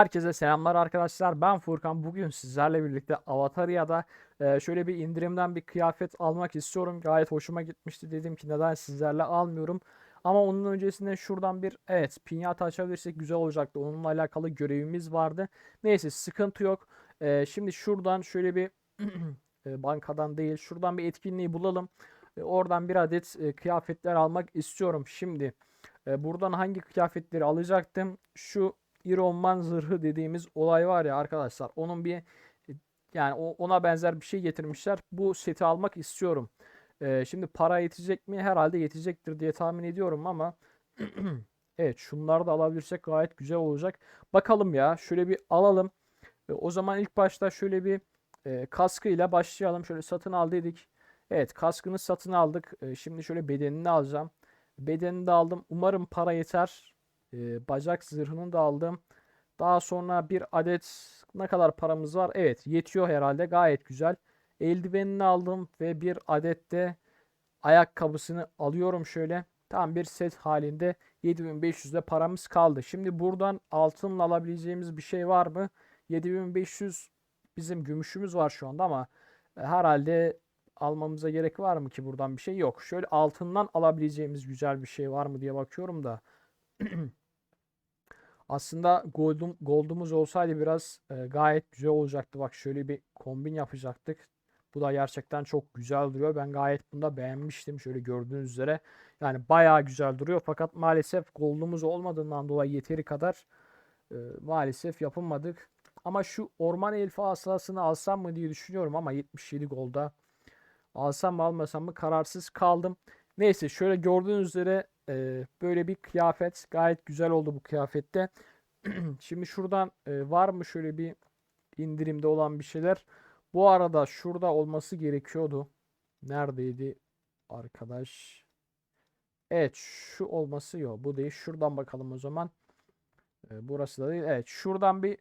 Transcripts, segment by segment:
Herkese selamlar arkadaşlar. Ben Furkan. Bugün sizlerle birlikte Avataria'da e, şöyle bir indirimden bir kıyafet almak istiyorum. Gayet hoşuma gitmişti. Dedim ki neden sizlerle almıyorum. Ama onun öncesinde şuradan bir evet pinyata açabilirsek güzel olacaktı. Onunla alakalı görevimiz vardı. Neyse sıkıntı yok. E, şimdi şuradan şöyle bir e, bankadan değil şuradan bir etkinliği bulalım. Oradan bir adet kıyafetler almak istiyorum. Şimdi buradan hangi kıyafetleri alacaktım? Şu Iron Man zırhı dediğimiz olay var ya arkadaşlar. Onun bir yani o- ona benzer bir şey getirmişler. Bu seti almak istiyorum. Ee, şimdi para yetecek mi? Herhalde yetecektir diye tahmin ediyorum ama evet şunları da alabilirsek gayet güzel olacak. Bakalım ya şöyle bir alalım. E, o zaman ilk başta şöyle bir e, kaskıyla başlayalım. Şöyle satın al dedik. Evet kaskını satın aldık. E, şimdi şöyle bedenini alacağım. Bedenini de aldım. Umarım para yeter. E, bacak zırhını da aldım. Daha sonra bir adet ne kadar paramız var? Evet yetiyor herhalde. Gayet güzel. Eldivenini aldım ve bir adet de ayakkabısını alıyorum şöyle. Tam bir set halinde 7500'de paramız kaldı. Şimdi buradan altınla alabileceğimiz bir şey var mı? 7500 bizim gümüşümüz var şu anda ama e, herhalde almamıza gerek var mı ki buradan bir şey yok. Şöyle altından alabileceğimiz güzel bir şey var mı diye bakıyorum da. Aslında gold'um, gold'umuz olsaydı biraz e, gayet güzel olacaktı. Bak şöyle bir kombin yapacaktık. Bu da gerçekten çok güzel duruyor. Ben gayet bunda beğenmiştim. Şöyle gördüğünüz üzere. Yani bayağı güzel duruyor. Fakat maalesef gold'umuz olmadığından dolayı yeteri kadar e, maalesef yapamadık. Ama şu orman elfi asasını alsam mı diye düşünüyorum ama 77 golda. Alsam mı almasam mı kararsız kaldım. Neyse şöyle gördüğünüz üzere e, böyle bir kıyafet. Gayet güzel oldu bu kıyafette. Şimdi şuradan e, var mı şöyle bir indirimde olan bir şeyler? Bu arada şurada olması gerekiyordu. Neredeydi arkadaş? Evet şu olması yok. Bu değil. Şuradan bakalım o zaman. E, burası da değil. Evet şuradan bir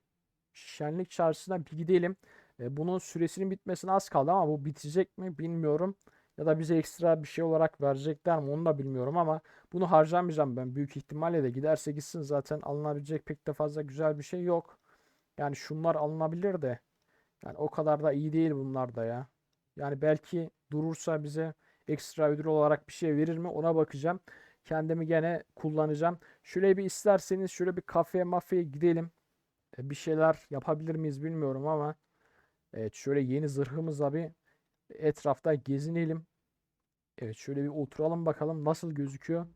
Şenlik Çarşısı'na bir gidelim. E, bunun süresinin bitmesine az kaldı ama bu bitecek mi bilmiyorum. Ya da bize ekstra bir şey olarak verecekler mi onu da bilmiyorum ama bunu harcamayacağım ben. Büyük ihtimalle de giderse gitsin zaten alınabilecek pek de fazla güzel bir şey yok. Yani şunlar alınabilir de. Yani o kadar da iyi değil bunlar da ya. Yani belki durursa bize ekstra ödül olarak bir şey verir mi ona bakacağım. Kendimi gene kullanacağım. Şöyle bir isterseniz şöyle bir kafeye mafyaya gidelim. E, Bir şeyler yapabilir miyiz bilmiyorum ama evet şöyle yeni zırhımızla bir etrafta gezinelim. Evet şöyle bir oturalım bakalım nasıl gözüküyor.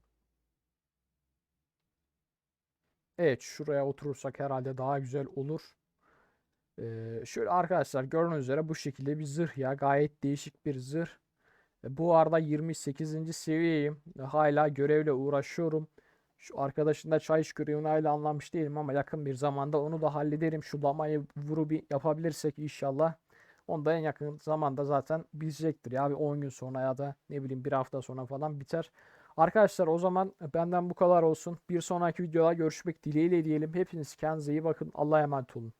Evet şuraya oturursak herhalde daha güzel olur. Ee, şöyle arkadaşlar gördüğünüz üzere bu şekilde bir zırh ya gayet değişik bir zırh. E, Bu arada 28. seviyeyim. E, Hala görevle uğraşıyorum. Şu arkadaşın da çay iş görevini hala anlamış değilim ama yakın bir zamanda onu da hallederim. Şu lamayı vuru bir yapabilirsek inşallah. Onu da en yakın zamanda zaten bitecektir ya bir 10 gün sonra ya da ne bileyim bir hafta sonra falan biter. Arkadaşlar o zaman benden bu kadar olsun. Bir sonraki videoda görüşmek dileğiyle diyelim. Hepiniz kendinize iyi bakın. Allah'a emanet olun.